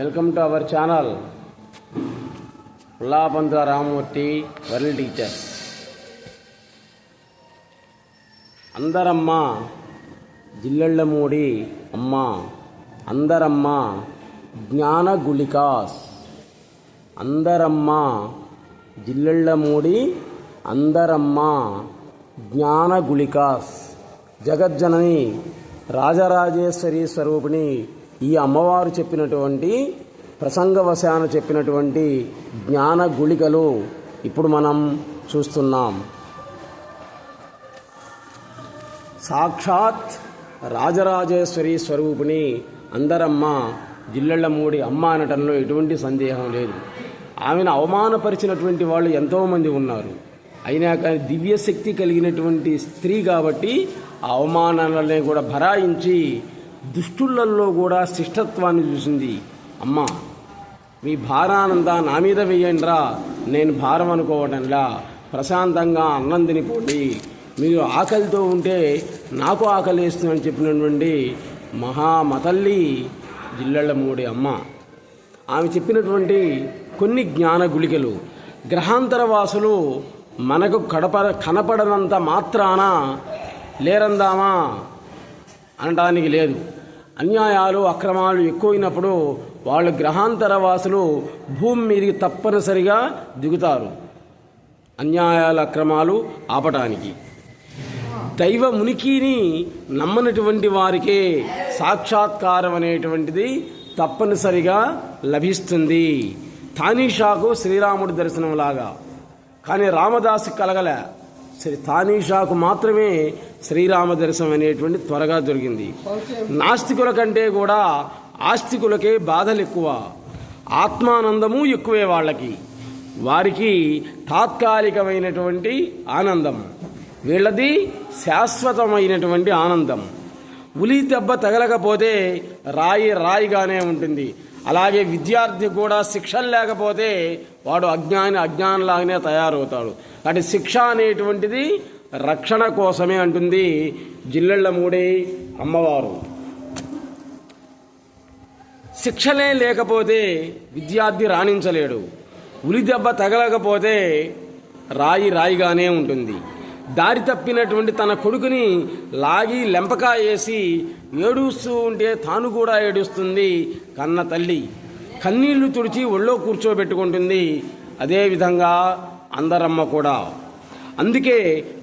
Welcome to our channel. Ullapanta Ramamurthy world teacher. Andaramma Jillellamudi Amma. Andaramma జ్ఞాన గుళికాస్ అందరమ్మ జిల్లెళ్ళమూడి అందరమ్మ జ్ఞాన గుళికాస్ జగజ్జనని రాజరాజేశ్వరి స్వరూపిణి ఈ అమ్మవారు చెప్పినటువంటి ప్రసంగవశాన చెప్పినటువంటి జ్ఞాన గుళికలు ఇప్పుడు మనం చూస్తున్నాం. సాక్షాత్ రాజరాజేశ్వరి స్వరూపిణి అందరమ్మ జిల్లెళ్ళమూడి అమ్మ అనటంలో ఎటువంటి సందేహం లేదు. ఆమెను అవమానపరిచినటువంటి వాళ్ళు ఎంతోమంది ఉన్నారు. అయినా కానీ దివ్యశక్తి కలిగినటువంటి స్త్రీ కాబట్టి ఆ అవమానాలని కూడా భరాయించి దుష్టులలో కూడా శిష్టత్వాన్ని చూసింది. అమ్మ మీ భారానంతా నా మీద వెయ్యండిరా నేను భారం అనుకోవడంలా ప్రశాంతంగా అన్నం తినిపోండి. మీరు ఆకలితో ఉంటే నాకు ఆకలి వేస్తుందని చెప్పినటువంటి మహామతల్లి జిల్లెళ్ళ మూడి అమ్మ. ఆమె చెప్పినటువంటి కొన్ని జ్ఞాన గుళికలు. గ్రహాంతర వాసులు మనకు కడప కనపడనంత మాత్రాన లేరందామా? అనడానికి లేదు. అన్యాయాలు అక్రమాలు ఎక్కువైనప్పుడు వాళ్ళు గ్రహాంతర వాసులు భూమి మీదకి తప్పనిసరిగా దిగుతారు. అన్యాయాల అక్రమాలు ఆపటానికి. దైవ మునికిని నమ్మనటువంటి వారికే సాక్షాత్కారం అనేటువంటిది తప్పనిసరిగా లభిస్తుంది. తానీషాకు శ్రీరాముడి దర్శనంలాగా కానీ రామదాసు కలగల. శ్రీ తానీషాకు మాత్రమే శ్రీరామ దర్శనం అనేటువంటి త్వరగా దొరికింది. నాస్తికుల కంటే కూడా ఆస్తికులకే బాధలు ఎక్కువ. ఆత్మానందము ఎక్కువే వాళ్ళకి. వారికి తాత్కాలికమైనటువంటి ఆనందం. వీళ్ళది శాశ్వతమైనటువంటి ఆనందం. ఉలి దెబ్బ తగలకపోతే రాయి రాయిగానే ఉంటుంది. అలాగే విద్యార్థి కూడా శిక్షలు లేకపోతే వాడు అజ్ఞాని అజ్ఞానంలాగానే తయారవుతాడు. అంటే శిక్ష అనేటువంటిది రక్షణ కోసమే అంటుంది జిల్లెళ్ళ మూడే అమ్మవారు. శిక్షలే లేకపోతే విద్యార్థి రాణించలేడు. ఉలి దెబ్బ తగలకపోతే రాయి రాయిగానే ఉంటుంది. దారి తప్పినటువంటి తన కొడుకుని లాగి లెంపకా వేసి ఏడుస్తూ ఉంటే తాను కూడా ఏడుస్తుంది కన్న తల్లి. కన్నీళ్ళు తుడిచి ఒళ్ళో కూర్చోబెట్టుకుంటుంది. అదేవిధంగా అందరమ్మ కూడా. అందుకే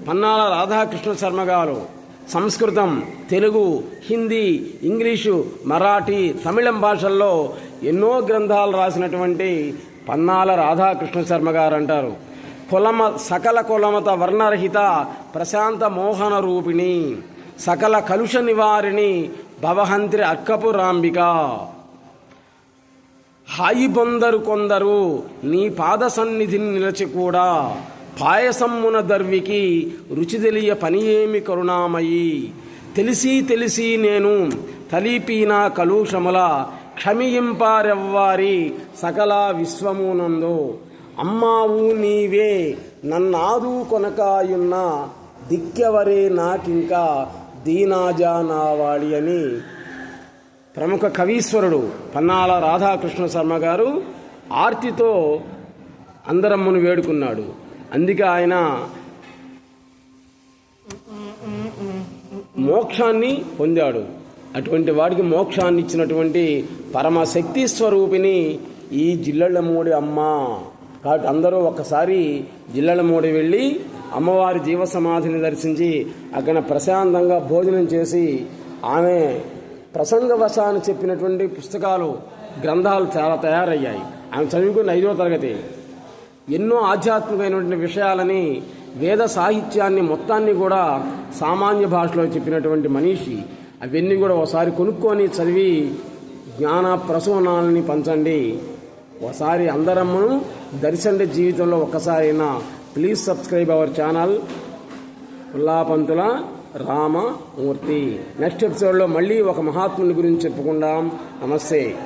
పన్నాల రాధాకృష్ణ శర్మ గారు సంస్కృతం తెలుగు హిందీ ఇంగ్లీషు మరాఠీ తమిళం భాషల్లో ఎన్నో గ్రంథాలు రాసినటువంటి పన్నాల రాధాకృష్ణ శర్మ గారు అంటారు. కులమ సకల కులమత వర్ణరహిత ప్రశాంత మోహన రూపిణి సకల కలుష నివారిణి భవహంత్రి అక్కపు రాంబిక హాయి బొందరు కొందరు నీ పాద సన్నిధిని నిలచి కూడా పాయసమ్మున దర్వికి రుచి తెలియ పని ఏమి కరుణామయి. తెలిసి తెలిసి నేను తలీపీన కలుషముల క్షమియింపారెవ్వారి సకల విశ్వమునందు. అమ్మావు నీవే నన్నాదు కొనకాయున్న దిక్కెవరే నాకింకా దీనాజా నావాడి అని. ప్రముఖ కవీశ్వరుడు పన్నాల రాధాకృష్ణ శర్మ గారు ఆర్తితో అందరమ్మను వేడుకున్నాడు. అందుకే ఆయన మోక్షాన్ని పొందాడు. అటువంటి వాడికి మోక్షాన్ని ఇచ్చినటువంటి పరమశక్తి స్వరూపిణి ఈ జిల్లళ్ళమూడి అమ్మ. కాబట్టి అందరూ ఒక్కసారి జిల్లళ్ళమూడి వెళ్ళి అమ్మవారి జీవ సమాధిని దర్శించి అక్కడ ప్రశాంతంగా భోజనం చేసి ఆమె ప్రసంగవశాన్ని చెప్పినటువంటి పుస్తకాలు గ్రంథాలు చాలా తయారయ్యాయి. ఆమె చదువుకున్న ఐదో తరగతి. ఎన్నో ఆధ్యాత్మికమైనటువంటి విషయాలని వేద సాహిత్యాన్ని మొత్తాన్ని కూడా సామాన్య భాషలో చెప్పినటువంటి మనిషి అవన్నీ కూడా ఒకసారి కొనుక్కొని చదివి జ్ఞాన ప్రసవనాలని పంచండి. ఒకసారి అందరమ్మను దర్శండి జీవితంలో ఒక్కసారైనా please subscribe our channel. Ullapantula Ramamurthy. Next ఎపిసోడ్లో మళ్ళీ ఒక మహాత్ముని గురించి చెప్పుకుందాం. నమస్తే.